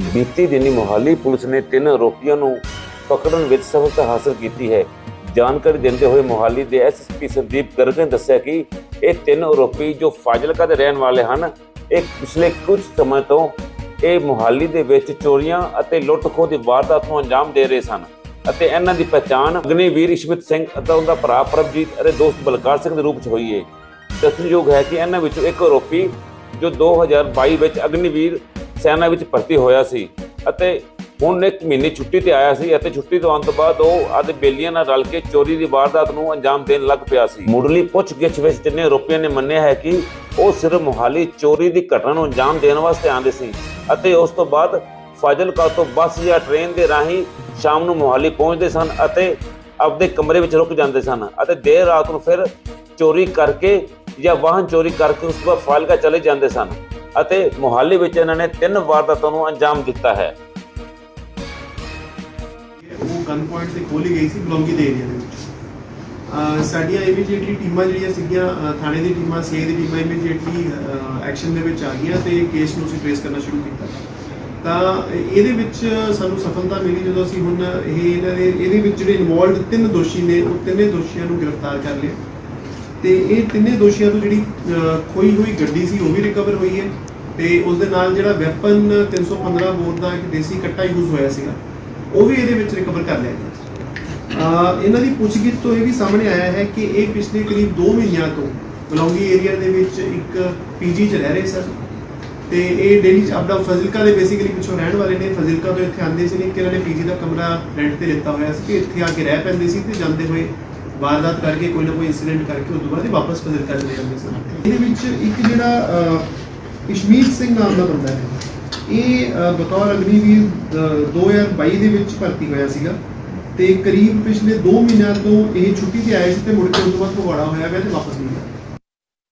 ਬੀਤੀ ਦਿਨੀ ਮੋਹਾਲੀ ਪੁਲਿਸ ਨੇ ਤਿੰਨ ਆਰੋਪੀਆਂ ਨੂੰ ਪਕੜਨ ਵਿੱਚ ਸਫਲਤਾ ਹਾਸਲ ਕੀਤੀ ਹੈ। ਜਾਣਕਾਰੀ ਦਿੰਦੇ ਹੋਏ ਮੋਹਾਲੀ ਦੇ ਐਸਐਸਪੀ ਸੰਦੀਪ ਗਰਗ ਨੇ ਦੱਸਿਆ ਕਿ ਇਹ ਤਿੰਨ ਆਰੋਪੀ ਜੋ ਫਾਜ਼ਿਲਕਾ ਦੇ ਰਹਿਣ ਵਾਲੇ ਹਨ, ਇਹ ਪਿਛਲੇ ਕੁਝ ਸਮੇਂ ਤੋਂ ਇਹ ਮੋਹਾਲੀ ਦੇ ਵਿੱਚ ਚੋਰੀਆਂ ਅਤੇ ਲੁੱਟ-ਖੋਹ ਦੀ ਵਾਰਦਾਤ ਨੂੰ ਅੰਜਾਮ ਦੇ ਰਹੇ ਸਨ ਅਤੇ ਇਹਨਾਂ ਦੀ ਪਛਾਣ ਅਗਨੀਵੀਰ ਇਸ਼ਮਤ ਸਿੰਘ ਅਤੇ ਉਹਦਾ ਭਰਾ ਪ੍ਰਭਜੀਤ ਅਤੇ ਦੋਸਤ ਬਲਕਾਰ ਸਿੰਘ ਦੇ ਰੂਪ 'ਚ ਹੋਈ ਹੈ। ਦੱਸਣਯੋਗ ਹੈ ਕਿ ਇਹਨਾਂ ਵਿੱਚੋਂ ਇੱਕ ਆਰੋਪੀ ਜੋ 2022 ਵਿੱਚ ਅਗਨੀਵੀਰ ਸੈਨਾ ਵਿੱਚ ਭਰਤੀ ਹੋਇਆ ਸੀ ਅਤੇ ਹੁਣ ਇੱਕ ਮਹੀਨੇ ਛੁੱਟੀ ਤੇ ਆਇਆ ਸੀ ਅਤੇ ਛੁੱਟੀ ਤੋਂ ਆਉਣ ਤੋਂ ਬਾਅਦ ਉਹ ਆਦੇ ਬੇਲੀਆਂ ਨਾਲ ਰਲ ਕੇ ਚੋਰੀ ਦੀ ਵਾਰਦਾਤ ਨੂੰ ਅੰਜਾਮ ਦੇਣ ਲੱਗ ਪਿਆ ਸੀ। ਮੁੱਢਲੀ ਪੁੱਛਗਿੱਛ ਵਿੱਚ ਤਿੰਨੇ ਆਰੋਪੀਆਂ ਨੇ ਮੰਨਿਆ ਹੈ ਕਿ ਉਹ ਸਿਰਫ ਮੋਹਾਲੀ ਚੋਰੀ ਦੀ ਘਟਨਾ ਨੂੰ ਅੰਜਾਮ ਦੇਣ ਵਾਸਤੇ ਆਉਂਦੇ ਸੀ ਅਤੇ ਉਸ ਤੋਂ ਬਾਅਦ ਫਾਜ਼ਿਲਕਾ ਤੋਂ ਬੱਸ ਜਾਂ ਟ੍ਰੇਨ ਦੇ ਰਾਹੀਂ ਸ਼ਾਮ ਨੂੰ ਮੋਹਾਲੀ ਪਹੁੰਚਦੇ ਸਨ ਅਤੇ ਆਪਦੇ ਕਮਰੇ ਵਿੱਚ ਰੁਕ ਜਾਂਦੇ ਸਨ ਅਤੇ ਦੇਰ ਰਾਤ ਨੂੰ ਫਿਰ ਚੋਰੀ ਕਰਕੇ ਜਾਂ ਵਾਹਨ ਚੋਰੀ ਕਰਕੇ ਉਸ ਤੋਂ ਬਾਅਦ ਫਾਜ਼ਿਲਕਾ ਚਲੇ ਜਾਂਦੇ ਸਨ। ਅਤੇ ਮੋਹਾਲੀ ਵਿੱਚ ਇਹਨਾਂ ਨੇ ਤਿੰਨ ਵਾਰਦਾਤਾਂ ਨੂੰ ਅੰਜਾਮ ਦਿੱਤਾ ਹੈ। ਉਹ ਗਨ ਪੁਆਇੰਟ ਤੇ ਖੋਲੀ ਗਈ ਸੀ ਬਲੌਂਗੀ ਦੇ ਏਰੀਆ ਦੇ ਵਿੱਚ। ਸਾਡੀਆਂ ਇਮੀਡੀਏਟਲੀ ਟੀਮਾਂ ਜਿਹੜੀਆਂ ਸੀਗੀਆਂ ਥਾਣੇ ਦੀ ਟੀਮਾਂ ਸੀ ਦੀ ਟੀਮਾਂ ਇਮੀਡੀਏਟਲੀ ਐਕਸ਼ਨ ਦੇ ਵਿੱਚ ਆ ਗਈਆਂ ਤੇ ਕੇਸ ਨੂੰ ਅਸੀਂ ਟ੍ਰੇਸ ਕਰਨਾ ਸ਼ੁਰੂ ਕੀਤਾ। ਤਾਂ ਇਹਦੇ ਵਿੱਚ ਸਾਨੂੰ ਸਫਲਤਾ ਮਿਲੀ ਜਦੋਂ ਅਸੀਂ ਹੁਣ ਇਹ ਇਹਨਾਂ ਦੇ ਇਹਦੇ ਵਿੱਚ ਜਿਹੜੇ ਇਨਵੋਲਡ ਤਿੰਨ ਦੋਸ਼ੀ ਨੇ, ਉਹ ਤਿੰਨੇ ਦੋਸ਼ੀਆਂ ਨੂੰ ਗ੍ਰਿਫਤਾਰ ਕਰ ਲਿਆ। ਤੇ ਇਹ ਤਿੰਨੇ ਦੋਸ਼ੀਆਂ ਤੋਂ ਜਿਹੜੀ ਅਹ, ਖੋਈ ਹੋਈ ਗੱਡੀ ਸੀ ਉਹ ਵੀ ਰਿਕਵਰ ਹੋਈ ਹੈ ਤੇ ਉਸ ਦੇ ਨਾਲ ਜਿਹੜਾ ਵੈਪਨ 315 ਬੋਰ ਦਾ ਇੱਕ ਦੇਸੀ ਕੱਟਾ ਯੂਜ਼ ਹੋਇਆ ਸੀਗਾ ਉਹ ਵੀ ਇਹਦੇ ਵਿੱਚ ਰਿਕਵਰ ਕਰ ਲਿਆ ਗਿਆ। ਅਹ, ਇਹਨਾਂ ਦੀ ਪੁੱਛਗਿੱਛ ਤੋਂ ਇਹ ਵੀ ਸਾਹਮਣੇ ਆਇਆ ਹੈ ਕਿ ਇਹ ਪਿਛਲੇ ਕਰੀਬ 2 ਮਹੀਨਿਆਂ ਤੋਂ ਬਲੌਂਗੀ ਏਰੀਆ ਦੇ ਵਿੱਚ ਇੱਕ ਪੀਜੀ 'ਚ ਰਹਿ ਰਹੇ ਸਨ ਤੇ ਇਹ ਡੇਲੀ ਆਪਦਾ ਫਜ਼ਿਲਕਾ ਦੇ ਬੇਸਿਕਲੀ ਪਿੱਛੋਂ ਰਹਿਣ ਵਾਲੇ ਨੇ ਫਜ਼ਿਲਕਾ ਤੋਂ ਇੱਥੇ ਆਉਂਦੇ ਸੀ ਨੇ ਕਿ ਇਹਨਾਂ ਨੇ ਪੀਜੀ ਦਾ ਕਮਰਾ ਰੈਂਟ ਤੇ ਲਿੱਤਾ ਹੋਇਆ ਸੀ ਕਿ ਇੱਥੇ ਆ ਕੇ ਰਹਿ ਪੈਂਦੇ ਸੀ ਤੇ ਜਾਂਦੇ ਹੋਏ ਵਾਰਦਾਤ ਕਰਕੇ ਕੋਈ ਨਾ ਕੋਈ ਇਨਸੀਡੈਂਟ ਕਰਕੇ ਉਸ ਤੋਂ ਬਾਅਦ ਇਹ ਵਾਪਸ ਫਜ਼ਿਲਕਾ ਚਲੇ ਜਾਂਦੇ ਸਨ ਇਹਦੇ ਵਿੱਚ ਇੱਕ ਜਿਹੜਾ ਅਹ, ਸਿੰਘ ਨਾਮ ਦਾ ਬੰਦਾ ਹੈ। ਇਹ ਅਹ, ਬਤੌਰ ਅਗਨੀਵੀਰ 2022 ਦੇ ਵਿੱਚ ਭਰਤੀ ਹੋਇਆ ਸੀਗਾ ਤੇ ਕਰੀਬ ਪਿਛਲੇ 2 ਮਹੀਨਿਆਂ ਤੋਂ ਇਹ ਛੁੱਟੀ ਤੇ ਆਇਆ ਸੀ ਤੇ ਮੁੜ ਕੇ ਉਸ ਤੋਂ ਬਾਅਦ ਫਗਵਾੜਾ ਹੋਇਆ ਗਿਆ ਤੇ ਵਾਪਸ ਨਹੀਂ ਗਿਆ